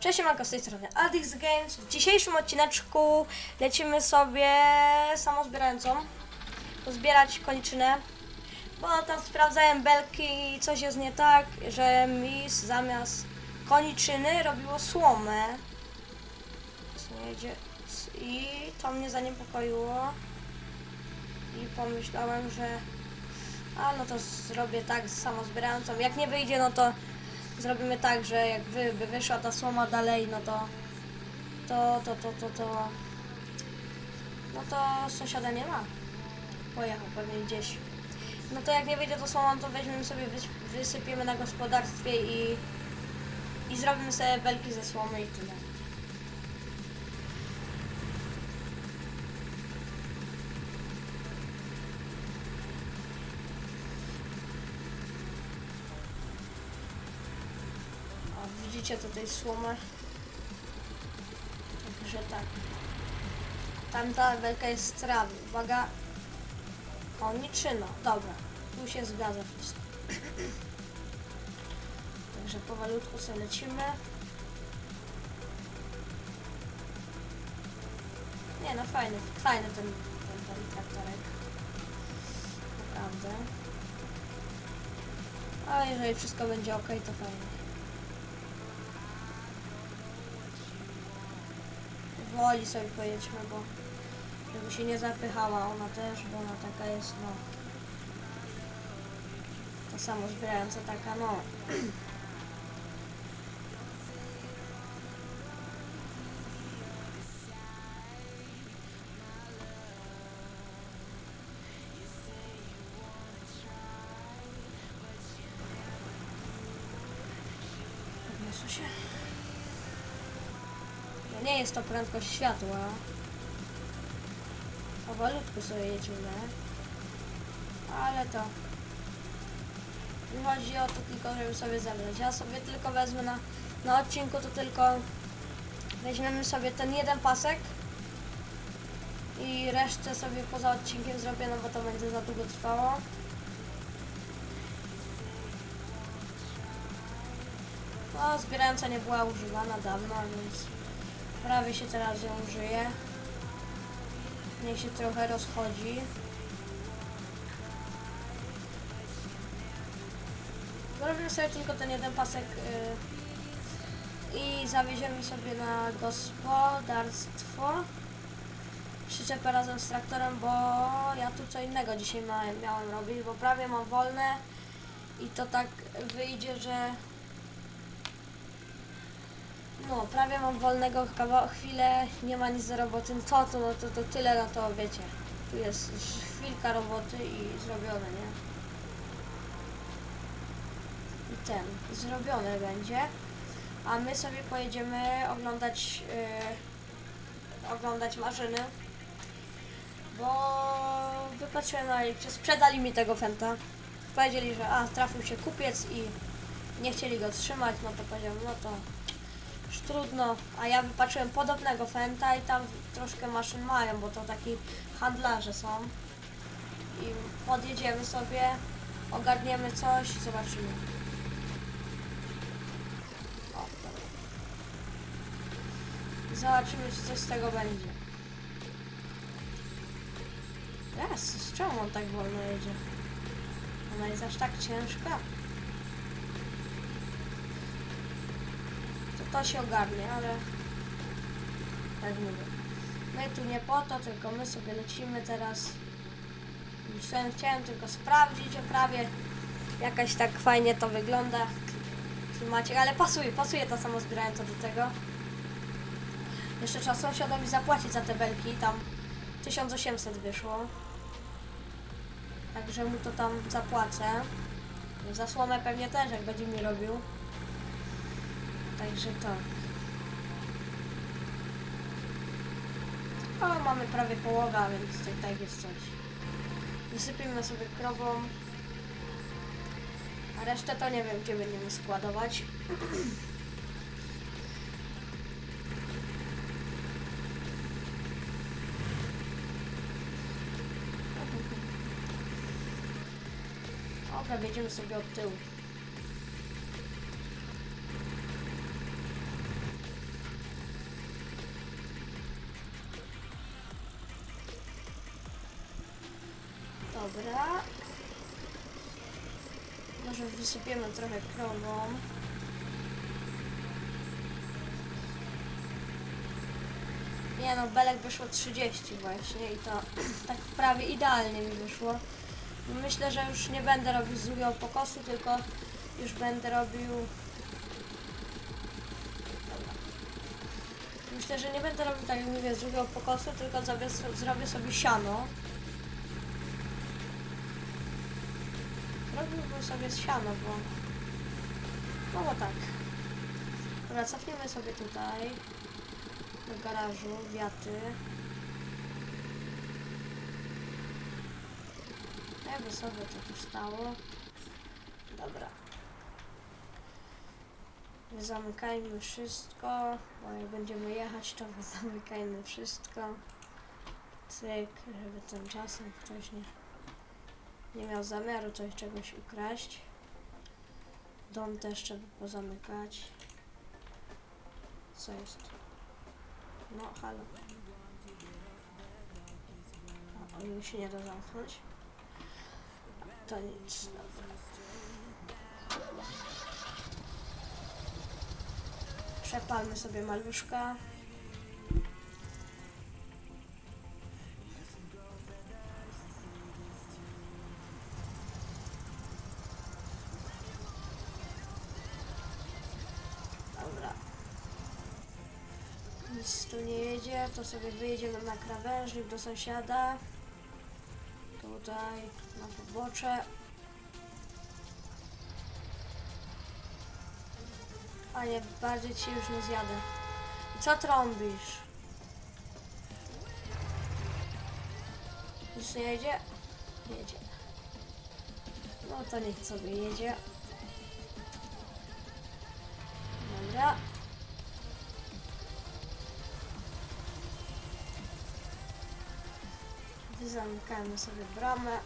Cześć, Manko, z tej strony Adix Games. W dzisiejszym odcineczku lecimy sobie samozbierającą pozbierać koniczynę, bo tam sprawdzałem belki i coś jest nie tak, że mi zamiast koniczyny robiło słomę. I to mnie zaniepokoiło i pomyślałem, że a no to zrobię tak z samozbierającą. Jak nie wyjdzie, no to zrobimy tak, że jak wy, by wyszła ta słoma dalej, no to to, to, to, to, to no to sąsiada nie ma. Pojechał pewnie gdzieś. No to jak nie wyjdzie to słoma, to weźmiemy sobie, wys- wysypiemy na gospodarstwie i i zrobimy sobie belki ze słomy i tyle. Widzicie tutaj słomę? Także tak. Tamta belka jest z trawy. Uwaga. O, niczyna. Dobra. Tu się zgadza wszystko. Także powolutku sobie lecimy. Nie no, fajny, fajny ten, ten, ten traktorek. Naprawdę. A jeżeli wszystko będzie ok, to fajnie. Woli sobie pojedźmy, bo żeby się nie zapychała ona też, bo ona taka jest, no. To samo zbierająca taka, no. Się. No nie jest to prędkość światła. Powolutku sobie jedziemy. Ale to... nie Chodzi o to tylko, żeby sobie zebrać. Ja sobie tylko wezmę na, na odcinku, to tylko weźmiemy sobie ten jeden pasek i resztę sobie poza odcinkiem zrobię, no bo to będzie za długo trwało. No, zbierająca nie była używana dawno, więc prawie się teraz ją użyje. Niech się trochę rozchodzi. Zrobimy sobie tylko ten jeden pasek yy, i zawieziemy sobie na gospodarstwo przyczepę razem z traktorem, bo ja tu co innego dzisiaj miałem, miałem robić, bo prawie mam wolne i to tak wyjdzie, że no, prawie mam wolnego chwilę, nie ma nic do roboty. No To, to, no, to, to tyle, no to wiecie. Tu jest chwilka roboty i zrobione, nie? I ten, zrobione będzie. A my sobie pojedziemy oglądać, yy, oglądać maszyny. Bo wypatrzyłem na Elixie, sprzedali mi tego Fenta. Powiedzieli, że a, trafił się kupiec i nie chcieli go trzymać, no to powiedziałem, no to już trudno, a ja wypatrzyłem podobnego Fenta i tam troszkę maszyn mają, bo to taki handlarze są. I podjedziemy sobie, ogarniemy coś i zobaczymy. O, Zobaczymy, czy coś z tego będzie. Jezus, czemu on tak wolno jedzie? Ona jest aż tak ciężka. To się ogarnie, ale tak mówię. My tu nie po to, tylko my sobie lecimy teraz. Chciałem, chciałem tylko sprawdzić oprawie. Jakaś tak fajnie to wygląda. Klimacie, ale pasuje, pasuje ta samozbierająca do tego. Jeszcze trzeba sąsiadowi zapłacić za te belki, tam 1800 wyszło. Także mu to tam zapłacę. Za słomę pewnie też, jak będzie mi robił. Także to. O, mamy prawie połowę, a więc tak, tak jest coś. Wysypimy sobie krową. A resztę to nie wiem, gdzie będziemy składować. Dobra, wjedziemy sobie od tyłu. Dobra. Może wysypiemy trochę krową. Nie no, belek wyszło 30 właśnie i to tak prawie idealnie mi wyszło. Myślę, że już nie będę robił z drugiego pokosu, tylko już będę robił... Dobra. Myślę, że nie będę robił tak jak mówię z drugiego pokosu, tylko zrobię, zrobię sobie siano. Robiłbym sobie siano, bo... No bo tak. Dobra, cofniemy sobie tutaj do garażu, wiaty. Jakby sobie to tu stało. Dobra. Zamykajmy wszystko, bo jak będziemy jechać, to zamykajmy wszystko. Cyk, żeby tymczasem ktoś nie, nie miał zamiaru coś czegoś ukraść. Dom też trzeba pozamykać. Co jest? No, halo. O, o, już się nie da zamknąć. To nic. Przepalmy sobie maluszka. Nic tu nie jedzie, to sobie wyjedziemy na krawężnik do sąsiada. Tutaj na pobocze. A nie, bardziej ci już nie zjadę. Co trąbisz? Nic nie jedzie? Jedzie. No to niech sobie jedzie. Zamykamy sobie bramę.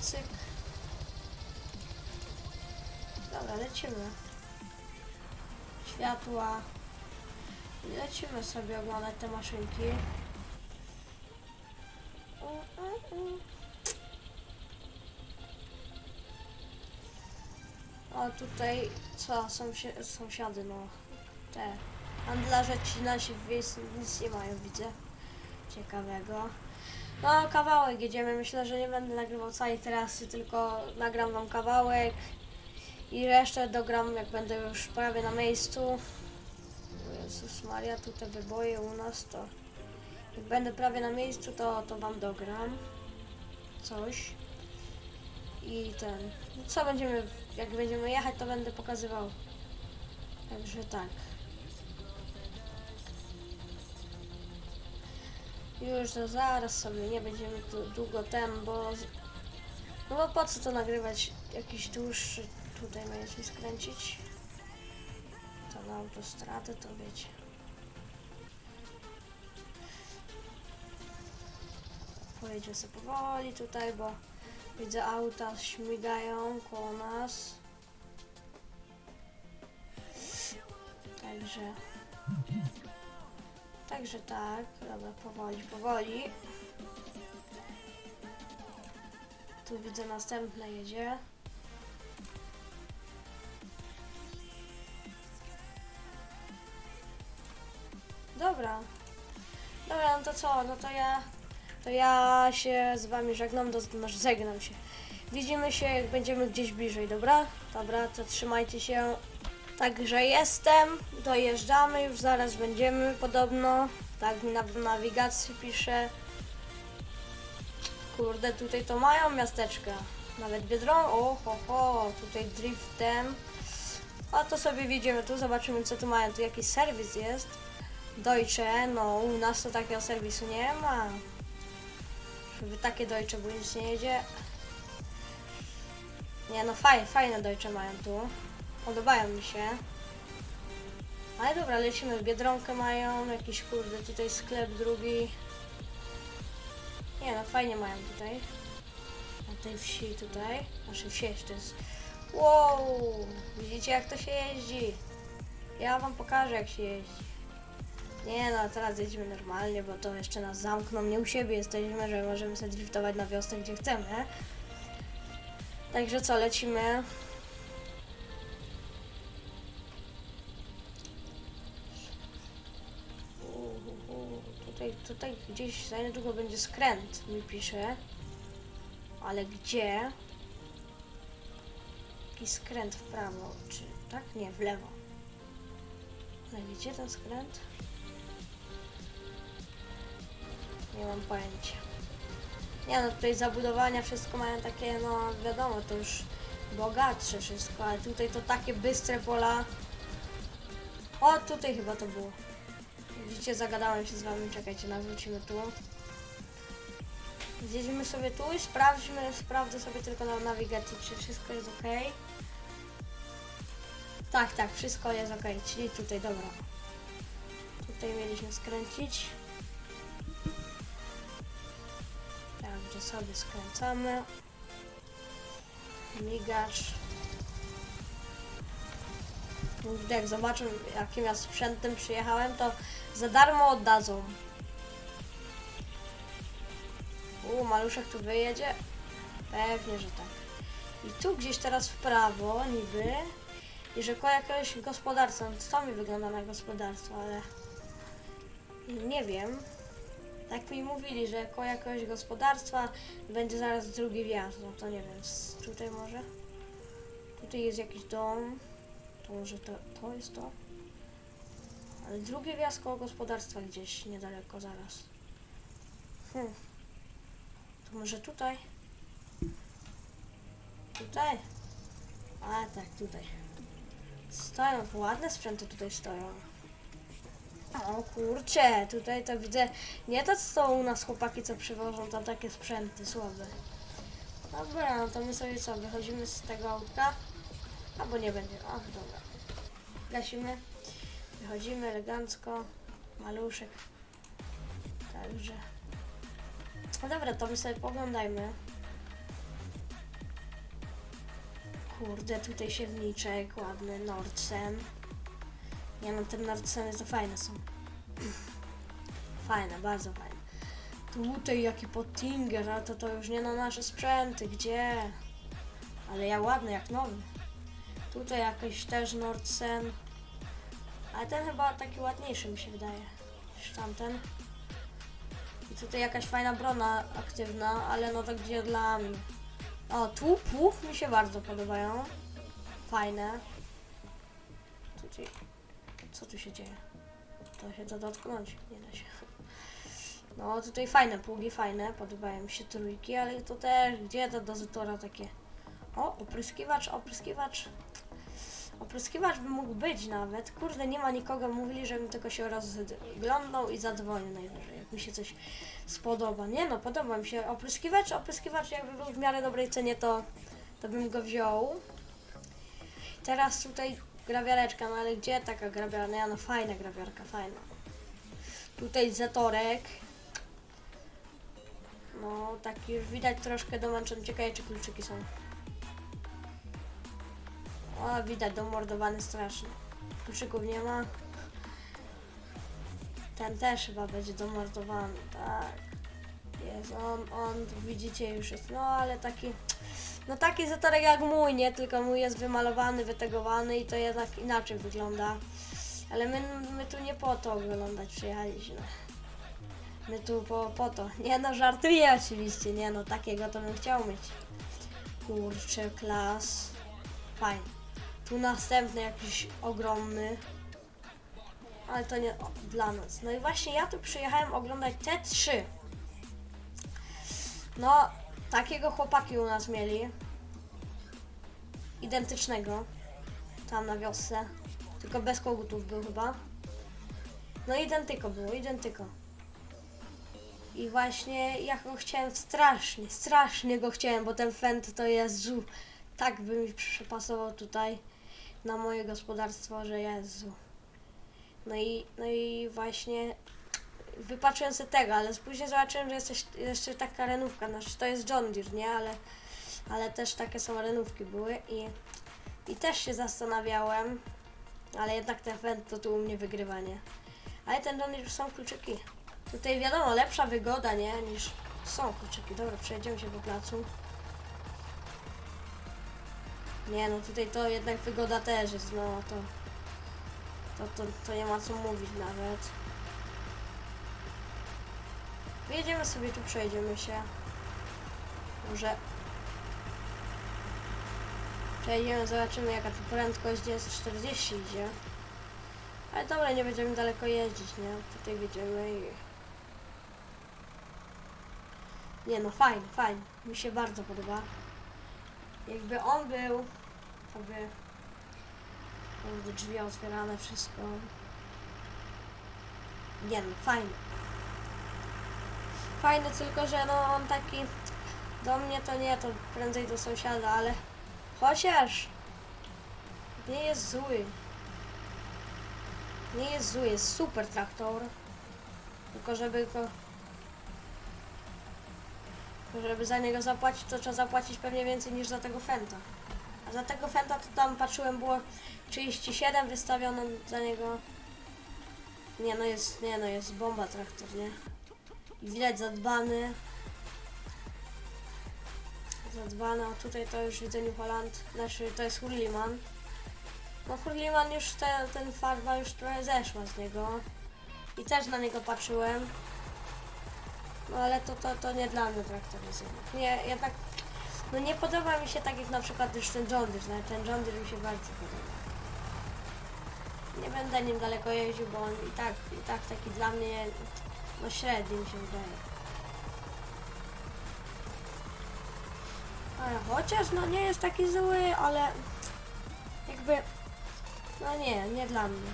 Cyk. Dobra, lecimy. Światła. Lecimy sobie oglądać te maszynki. O, tutaj co, sąsi- sąsiady, no. Te handlarze ci nasi w wiejsku nic nie mają, widzę. Ciekawego. No, kawałek jedziemy. Myślę, że nie będę nagrywał całej trasy, tylko nagram wam kawałek i resztę dogram, jak będę już prawie na miejscu. Jezus Maria, tu te wyboje u nas, to jak będę prawie na miejscu, to, to wam dogram coś. I ten, co będziemy, jak będziemy jechać, to będę pokazywał. Także tak. Już to zaraz sobie nie będziemy tu długo tem, bo... No bo po co to nagrywać jakiś dłuższy... Tutaj będziemy skręcić. To na autostradę, to wiecie. Pojedziemy sobie powoli tutaj, bo widzę auta śmigają koło nas. Także... Także tak, dobra, powoli, powoli. Tu widzę następne jedzie. Dobra. Dobra, no to co? No to ja to ja się z wami żegnam, do, znaczy żegnam się. Widzimy się jak będziemy gdzieś bliżej, dobra? Dobra, to trzymajcie się. Także jestem, dojeżdżamy, już zaraz będziemy podobno. Tak mi na nawigacji pisze. Kurde, tutaj to mają miasteczka. Nawet Biedron, o ho ho, tutaj driftem. A to sobie wjedziemy tu, zobaczymy co tu mają. Tu jakiś serwis jest. Deutsche, no u nas to takiego serwisu nie ma. Żeby takie Deutsche, bo nic nie jedzie. Nie no, fajne, fajne Deutsche mają tu. Podobają mi się. Ale dobra, lecimy. Biedronkę mają, jakiś kurde, tutaj sklep drugi. Nie no, fajnie mają tutaj. Na tej wsi tutaj. Znaczy wsi to jest. Wow! Widzicie jak to się jeździ? Ja wam pokażę jak się jeździ. Nie no, teraz jedziemy normalnie, bo to jeszcze nas zamkną. Nie u siebie jesteśmy, że możemy sobie driftować na wiosnę gdzie chcemy. Także co, lecimy. Gdzieś za niedługo będzie skręt, mi pisze. Ale gdzie? Jakiś skręt w prawo, czy tak? Nie, w lewo. Ale gdzie ten skręt? Nie mam pojęcia. Nie no, tutaj zabudowania wszystko mają takie, no wiadomo, to już bogatsze wszystko, ale tutaj to takie bystre pola. O, tutaj chyba to było. Widzicie, zagadałem się z wami, czekajcie, nawrócimy tu. Zjedziemy sobie tu i sprawdźmy, sprawdzę sobie tylko na nawigacji, czy wszystko jest ok. Tak, tak, wszystko jest ok, czyli tutaj, dobra. Tutaj mieliśmy skręcić. Także sobie skręcamy. Migacz. Kurde, Jak zobaczą, jakim ja sprzętem przyjechałem, to za darmo oddadzą. U, maluszek tu wyjedzie? Pewnie, że tak. I tu gdzieś teraz w prawo, niby. I że koło jakiegoś gospodarstwa. No To mi wygląda na gospodarstwo, ale nie wiem. Tak mi mówili, że koło jakiegoś gospodarstwa będzie zaraz drugi wjazd. No to nie wiem, tutaj może? Tutaj jest jakiś dom. To może to, to jest to? Ale drugi wjazd koło gospodarstwa gdzieś niedaleko zaraz. Hmm. To może tutaj? Tutaj? A tak, tutaj. Stoją, ładne sprzęty tutaj stoją. O kurcze, tutaj to widzę, nie to co u nas chłopaki, co przywożą tam takie sprzęty słabe. Dobra, no to my sobie co, wychodzimy z tego autka? Albo nie będzie, ach dobra. Gasimy, wychodzimy elegancko, maluszek. Także. No dobra, to my sobie poglądajmy. Kurde, tutaj siewniczek, ładny Nordsen. Nie no, te Nordseny to fajne są. Fajne, bardzo fajne. Tutaj jaki pottinger, ale to to już nie na nasze sprzęty, gdzie? Ale ja ładny, jak nowy. Tutaj jakiś też Nordsen. Ale ten chyba taki ładniejszy mi się wydaje niż tamten. I tutaj jakaś fajna brona aktywna, ale no to gdzie dla mnie. O, tu pług mi się bardzo podobają. Fajne. Tutaj. Co tu się dzieje? To się da dotknąć, nie da się. No tutaj fajne pługi, fajne, podobają mi się trójki, ale to też, gdzie to dozytora takie? O, opryskiwacz, opryskiwacz. Opryskiwacz by mógł być nawet. Kurde, nie ma nikogo, mówili, żebym tylko się rozglądał i zadzwonił najwyżej, jak mi się coś spodoba. Nie no, podoba mi się opryskiwacz, opryskiwacz jakby był w miarę dobrej cenie, to, to bym go wziął. Teraz tutaj grawiareczka, no ale gdzie taka grawiarka? No fajna grawiarka, fajna. Tutaj zatorek. No, taki już widać troszkę domęczony. Ciekawe, czy kluczyki są. O, widać, domordowany strasznie. Kluczyków nie ma. Ten też chyba będzie domordowany, tak. Jest on, on, widzicie, już jest, no ale taki, no taki zatorek jak mój, nie? Tylko mój jest wymalowany, wytegowany i to jednak inaczej wygląda. Ale my, my tu nie po to oglądać przyjechaliśmy. My tu po, po to. Nie no, żartuję oczywiście, nie no, takiego to bym chciał mieć. Kurczę, klas. Fajnie. Tu następny jakiś ogromny. Ale to nie o, dla nas. No i właśnie ja tu przyjechałem oglądać te trzy. No, takiego chłopaki u nas mieli. Identycznego. Tam na wiosce. Tylko bez kogutów był chyba. No identyko było, identyko. I właśnie ja go chciałem strasznie, strasznie go chciałem, bo ten Fent to Jezu. Tak by mi przypasował tutaj na moje gospodarstwo, że Jezu. No i, no i właśnie wypatrzyłem sobie tego, ale później zobaczyłem, że jest jeszcze taka renówka, znaczy to jest John Deere, nie? Ale, ale też takie są renówki były i, i też się zastanawiałem, ale jednak ten Fent to tu u mnie wygrywa, nie? Ale ten dom już są kluczyki. Tutaj wiadomo, lepsza wygoda, nie? Niż są kluczyki. Dobra, przejdziemy się po placu. Nie no, tutaj to jednak wygoda też jest, no to... To, to, to nie ma co mówić nawet. Wyjedziemy sobie tu, przejdziemy się. Może... Przejdziemy, zobaczymy jaka tu prędkość jest. 40 idzie. Ale dobra, nie będziemy daleko jeździć, nie? Tutaj jedziemy i... Nie no, fajnie, fajnie. Mi się bardzo podoba. Jakby on był, by... Kurde, drzwi otwierane, wszystko. Nie no, fajnie. Fajny, tylko że no on taki... Do mnie to nie, to prędzej do sąsiada, ale... Chociaż... Nie jest zły. Nie jest zły, jest super traktor. Tylko żeby go... Żeby za niego zapłacić, to trzeba zapłacić pewnie więcej niż za tego Fenta. A za tego Fenta to tam patrzyłem było 37 wystawione za niego. Nie no jest, nie no jest bomba traktor, nie? Widać zadbany. Zadbany, a tutaj to już widzę New Holland, znaczy to jest Hurliman. No Hurliman już te, ten farba już trochę zeszła z niego. I też na niego patrzyłem. No ale to, to, to nie dla mnie traktor jest jednak. Nie, jednak, no nie podoba mi się tak jak na przykład już ten John Deere, no, ten John mi się bardzo podoba. Nie będę nim daleko jeździł, bo on i tak, i tak taki dla mnie, no średni mi się wydaje. Ale chociaż no nie jest taki zły, ale jakby, no nie, nie dla mnie.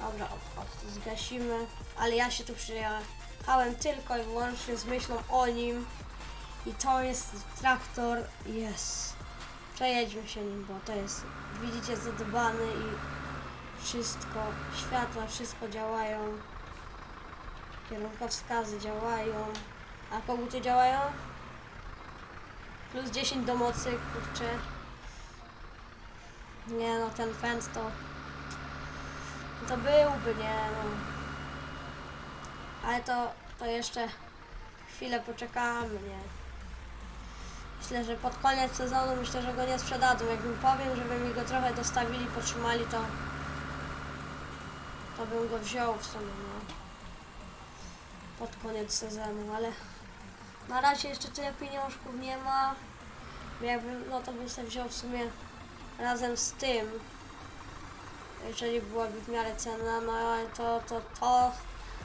Dobra, o, o, zgasimy, ale ja się tu przyjechałem tylko i wyłącznie z myślą o nim. I to jest traktor, jest. Przejedźmy się nim, bo to jest, widzicie, zadbany i wszystko, światła, wszystko działają. Kierunkowskazy działają. A koguty działają? Plus 10 do mocy, kurczę. Nie no, ten fent to... To byłby, nie no. Ale to, to jeszcze chwilę poczekamy, nie. Myślę, że pod koniec sezonu myślę, że go nie sprzedadzą. Jakbym powiem, żeby mi go trochę dostawili, potrzymali, to to bym go wziął w sumie, no. Pod koniec sezonu, ale na razie jeszcze tyle pieniążków nie ma. Jakbym, no to bym sobie wziął w sumie razem z tym. Jeżeli byłaby w miarę cenna, no to, to, to,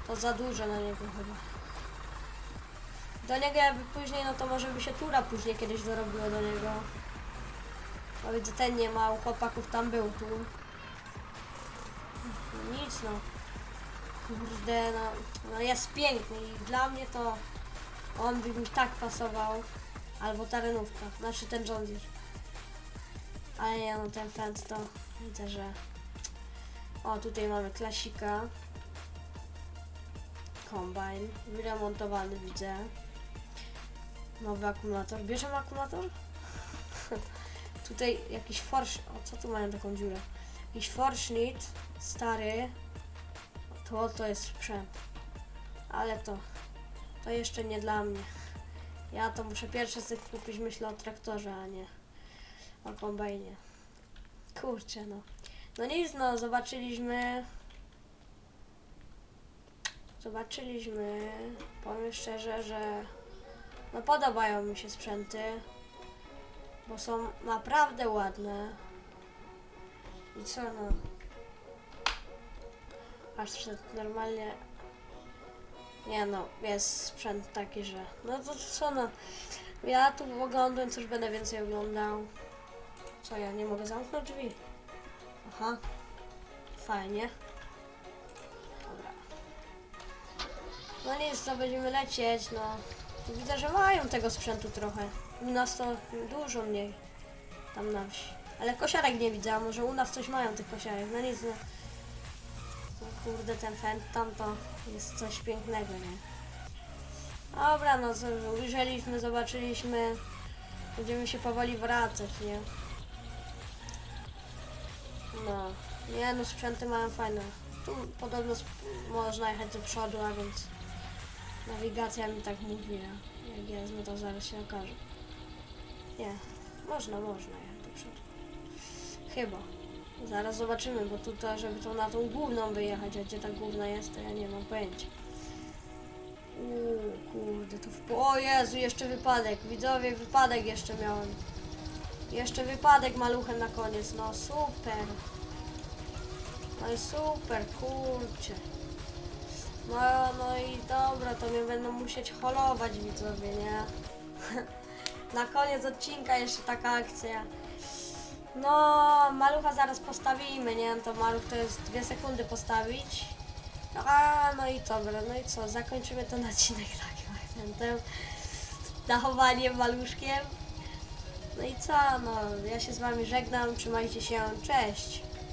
to za dużo na niego chyba. Do niego jakby później, no to może by się tura później kiedyś dorobiła do niego. No widzę, ten nie ma, u chłopaków tam był tu. No nic no. Kurde, no, no jest piękny i dla mnie to on by mi tak pasował. Albo ta renówka, znaczy ten John. Ale nie no, ten Fend to widzę, że... O, tutaj mamy klasika. Combine, wyremontowany widzę. Nowy akumulator. Bierzemy akumulator? tutaj jakiś forsz... O, co tu mają taką dziurę? Jakiś forsznik stary. To, to jest sprzęt. Ale to... To jeszcze nie dla mnie. Ja to muszę pierwsze sobie kupić, myślę o traktorze, a nie o kombajnie. Kurczę, no. No nic, no, zobaczyliśmy... Zobaczyliśmy, powiem szczerze, że no podobają mi się sprzęty, bo są naprawdę ładne. I co no? Aż przed normalnie nie no, jest sprzęt taki, że... No to co no... Ja tu oglądam, coś będę więcej oglądał. Co, ja nie mogę zamknąć drzwi? Aha. Fajnie. Dobra. No nic, to będziemy lecieć, no. Widzę, że mają tego sprzętu trochę. U nas to dużo mniej. Tam na wsi. Ale kosiarek nie widzę, a może u nas coś mają tych kosiarek. No nic, no. No kurde, ten fent tam to jest coś pięknego, nie? Dobra, no co, ujrzeliśmy, zobaczyliśmy. Będziemy się powoli wracać, nie? No. Nie no, sprzęty mają fajne. Tu podobno można jechać do przodu, a więc nawigacja mi tak mówi, a jak jest, to zaraz się okaże. Nie, można, można jechać do przodu. Chyba. Zaraz zobaczymy, bo tutaj, żeby to na tą główną wyjechać, a gdzie ta główna jest, to ja nie mam pojęcia. Uuu, kurde, tu w... O Jezu, jeszcze wypadek. Widzowie, wypadek jeszcze miałem. Jeszcze wypadek maluchem na koniec, no super. No super, kurczę. No, no i dobra, to mnie będą musieć holować widzowie, nie? na koniec odcinka jeszcze taka akcja. No, malucha zaraz postawimy, nie? To maluch to jest dwie sekundy postawić. A, no i dobra, no i co? Zakończymy ten odcinek takim akcentem. Dachowaniem maluszkiem. No i co? No, ja się z wami żegnam, trzymajcie się, cześć!